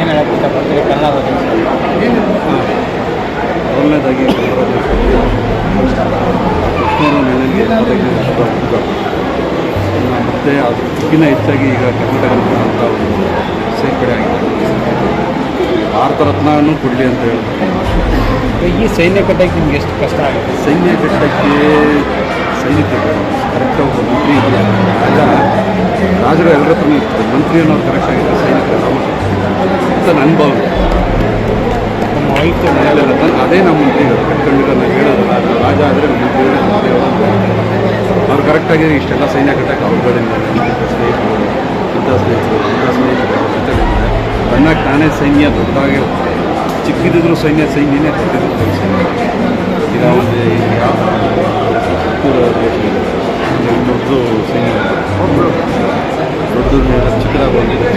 ಏನು ಹೇಳಕ್ಕೆ ಇಷ್ಟಪಡ್ತೀರಿ? ಕನ್ನಡ ಮೊದಲನೇದಾಗಿ ಕನ್ನಡ ವಿಶ್ವ ಹುಡುಗ ಮತ್ತು ಅದಕ್ಕಿಂತ ಹೆಚ್ಚಾಗಿ ಈಗ ಕರ್ನಾಟಕ ಅಂತ ಒಂದು ಸೇರ್ಪಡೆ ಆಗಿದೆ. ಭಾರತ ರತ್ನನೂ ಕೊಡಲಿ ಅಂತ ಹೇಳ್ತಾರೆ. ಈ ಸೈನ್ಯ ಕಟ್ಟಕ್ಕೆ ನಿಮ್ಗೆ ಎಷ್ಟು ಕಷ್ಟ ಆಗುತ್ತೆ? ಸೈನ್ಯ ಕಟ್ಟಕ್ಕೆ ಸೈನಿಕರು ಕರೆಕ್ಟಾಗಿ ಒಬ್ಬ ಮಂತ್ರಿ ಇದ್ದಾರೆ ರಾಜ ರಾಜರು ಎಲ್ಲರ ಹತ್ರನೂ ಮಂತ್ರಿ ಅನ್ನೋದು ಕರೆಕ್ಟ್ ಆಗಿದ್ದಾರೆ ಸೈನಿಕರು ಅಂತ ನನ್ನ ಭಾವನೆ ನಮ್ಮ ಮೇಲೆ ನಾನು ಅದೇ ನಮ್ಮ ಮಂತ್ರಿಗಳು ಕಟ್ಕೊಂಡಿರೋ ನಾವು ಹೇಳೋದು, ರಾಜ ಆದರೆ ಅವ್ರು ಕರೆಕ್ಟಾಗಿ ಇಷ್ಟೆಲ್ಲ ಸೈನ್ಯ ಕಟ್ಟಕ್ಕೆ ಅವ್ರುಗಳಿಂದ ಸ್ನೇಹಿತರು, ಇಂಥ ಸ್ನೇಹಿತರು ಇಂಥ ಸ್ನೇಹಿತರು ಅವ್ರ ಜೊತೆಲಿದ್ದಾರೆ ತನ್ನಕ್ಕೆ ನಾನೇ ಸೈನ್ಯ, ದೊಡ್ಡದಾಗಿ ಚಿಕ್ಕಿದ್ರು ಸೈನ್ಯ, ಸೈನ್ಯನೇ ದೊಡ್ಡದಿರುತ್ತೆ ಸೈನ್ಯ. ಈಗ ಒಂದು ಯಾವ ದೊಡ್ಡದು ಸೈನ್ಯ ದೊಡ್ಡದು ಚಿಕ್ಕದಾಗಿ ಬಂದಿದೆ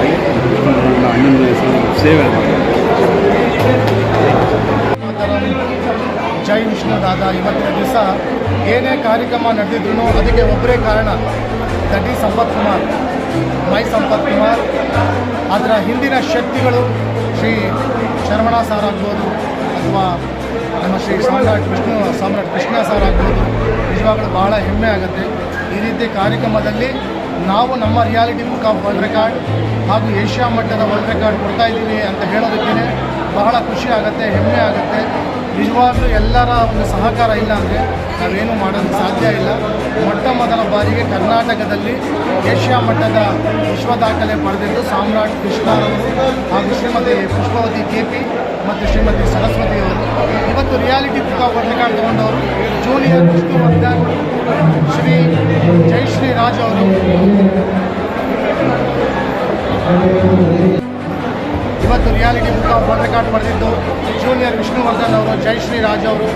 ಹಾಗೆ ನನ್ನ ಅಣ್ಣನ ಹೆಸರು ಸೇವೆ ಜೈ ಇವತ್ತಿನ ದಿವಸ ಏನೇ ಕಾರ್ಯಕ್ರಮ ನಡೆದಿದ್ರು ಅದಕ್ಕೆ ಒಬ್ಬರೇ ಕಾರಣ ದಟ್ ಈ ಸಂಪತ್ ಕುಮಾರ್. ಮೈ ಸಂಪತ್ ಕುಮಾರ್, ಅದರ ಹಿಂದಿನ ಶಕ್ತಿಗಳು ಶ್ರೀ ಶರವಣ ಸಾರ್ ಆಗ್ಬೋದು, ಅಥವಾ ನಮ್ಮ ಶ್ರೀ ಸಾಮ್ರಾಟ್ ವಿಷ್ಣು, ಸಾಮ್ರಾಟ್ ಕೃಷ್ಣ ಸಾರ್ ಆಗ್ಬೋದು, ನಿಜವಾಗ್ಲೂ ಬಹಳ ಹೆಮ್ಮೆ ಆಗುತ್ತೆ. ಈ ರೀತಿ ಕಾರ್ಯಕ್ರಮದಲ್ಲಿ ನಾವು ನಮ್ಮ reality book of world record ಹಾಗೂ ಏಷ್ಯಾ ಮಟ್ಟದ ವರ್ಲ್ಡ್ ರೆಕಾರ್ಡ್ ಕೊಡ್ತಾ ಇದ್ದೀವಿ ಅಂತ ಹೇಳೋದಕ್ಕೇ ಬಹಳ ಖುಷಿ ಆಗುತ್ತೆ, ಹೆಮ್ಮೆ ಆಗುತ್ತೆ. ನಿಜವಾಗ್ಲೂ ಎಲ್ಲರ ಒಂದು ಸಹಕಾರ ಇಲ್ಲ ಅಂದರೆ ನಾವೇನು ಮಾಡೋದು ಸಾಧ್ಯ ಇಲ್ಲ. ಮೊಟ್ಟ ಮೊದಲ ಬಾರಿಗೆ ಕರ್ನಾಟಕದಲ್ಲಿ ಏಷ್ಯಾ ಮಟ್ಟದ ವಿಶ್ವ ದಾಖಲೆ ಪಡೆದಿದ್ದು ಸಾಮ್ರಾಟ್ ಕೃಷ್ಣರವರು ಹಾಗೂ ಶ್ರೀಮತಿ ಪುಷ್ಪವತಿ ಕೆ ಪಿ ಮತ್ತು ಶ್ರೀಮತಿ ಸರಸ್ವತಿ ಅವರು ಇವತ್ತು ರಿಯಾಲಿಟಿ ವರ್ಲ್ಡ್ ರೆಕಾರ್ಡ್ ತಗೊಂಡವರು ಜೂನಿಯರ್ ವಿಷ್ಣುವರ್ಧನ್ ಶ್ರೀ ಜಯಶ್ರೀ ರಾಜ್ ಅವರು. ಇವತ್ತು ರಿಯಾಲಿಟಿ ಆಫ್ ವರ್ಲ್ಡ್ ರೆಕಾರ್ಡ್ ಪಡೆದಿದ್ದು ಜೂನಿಯರ್ ವಿಷ್ಣುವರ್ಧನ್ ಅವರು ಜಯಶ್ರೀ ರಾಜ್ ಅವರು,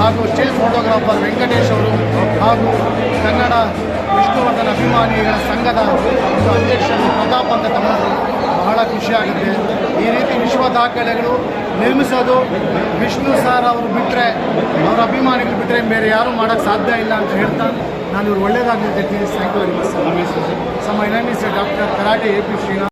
ಹಾಗೂ ಸ್ಟಿಲ್ ಫೋಟೋಗ್ರಾಫರ್ ವೆಂಕಟೇಶ್ ಅವರು, ಹಾಗೂ ಕನ್ನಡ ವಿಷ್ಣುವರ್ಧನ್ ಅಭಿಮಾನಿಗಳ ಸಂಘದ ಅಧ್ಯಕ್ಷರು ಪ್ರತಾಪ್ ಅಂತ ತಗೊಂಡ್ರು ಬಹಳ ಖುಷಿಯಾಗಿದೆ ಈ ರೀತಿ ವಿಶ್ವ ದಾಖಲೆಗಳು ನಿರ್ಮಿಸೋದು. ವಿಷ್ಣು ಸರ್ ಅವರು ಬಿಟ್ಟರೆ ಅವರ ಅಭಿಮಾನಿಗಳು ಬಿಟ್ಟರೆ ಬೇರೆ ಯಾರೂ ಮಾಡೋಕ್ಕೆ ಸಾಧ್ಯ ಇಲ್ಲ ಅಂತ ಹೇಳ್ತಾ ನಾನು ಇವ್ರು ಒಳ್ಳೇದಾಗಲಿ ಅಂತ thank you very much sir. My name is doctor karate A P Shrinath.